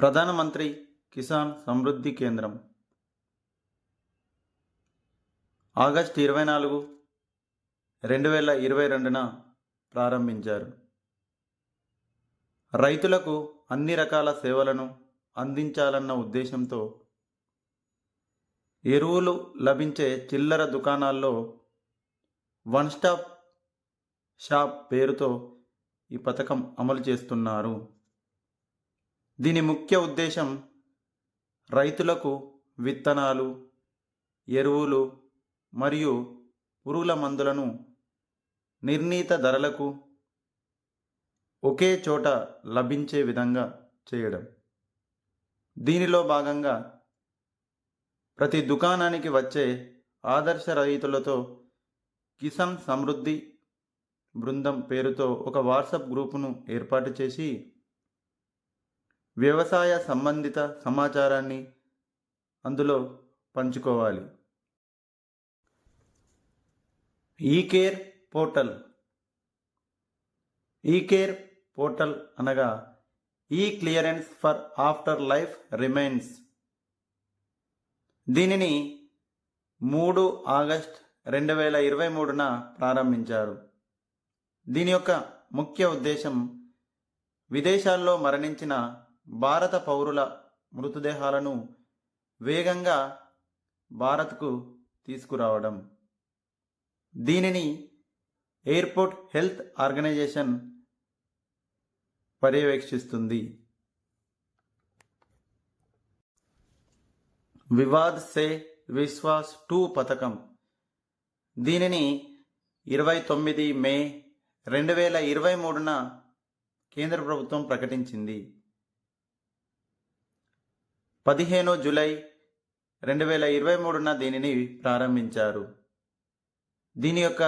ప్రధానమంత్రి కిసాన్ సమృద్ధి కేంద్రం. ఆగస్టు ఇరవై నాలుగు రెండు వేల ఇరవై రెండున ప్రారంభించారు. రైతులకు అన్ని రకాల సేవలను అందించాలన్న ఉద్దేశంతో ఎరువులు లభించే చిల్లర దుకాణాల్లో వన్ స్టాప్ షాప్ పేరుతో ఈ పథకం అమలు చేస్తున్నారు. దీని ముఖ్య ఉద్దేశం రైతులకు విత్తనాలు ఎరువులు మరియు పురుగుల మందులను నిర్ణీత ధరలకు ఒకే చోట లభించే విధంగా చేయడం. దీనిలో భాగంగా ప్రతి దుకాణానికి వచ్చే ఆదర్శ రైతులతో కిసాన్ సమృద్ధి బృందం పేరుతో ఒక వాట్సాప్ గ్రూపును ఏర్పాటు చేసి వ్యవసాయ సంబంధిత సమాచారాన్ని అందులో పంచుకోవాలి. E care portal. E care portal అనగా e clearance for after life remains. దీనిని మూడు ఆగస్ట్ రెండు వేల ఇరవై మూడున ప్రారంభించారు. దీని యొక్క ముఖ్య ఉద్దేశం విదేశాల్లో మరణించిన భారత పౌరుల మృతదేహాలను వేగంగా భారత్కు తీసుకురావడం. దీనిని ఎయిర్పోర్ట్ హెల్త్ ఆర్గనైజేషన్ పర్యవేక్షిస్తుంది. వివాద్ సే విశ్వాస్ టూ పథకం. దీనిని ఇరవై తొమ్మిది మే రెండు వేల ఇరవై మూడున కేంద్ర ప్రభుత్వం ప్రకటించింది. పదిహేను జులై రెండు వేల ఇరవై మూడున దీనిని ప్రారంభించారు. దీని యొక్క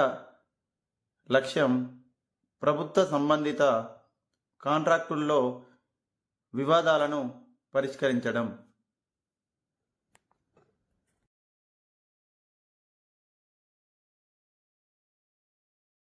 లక్ష్యం ప్రభుత్వ సంబంధిత కాంట్రాక్టుల్లో వివాదాలను పరిష్కరించడం.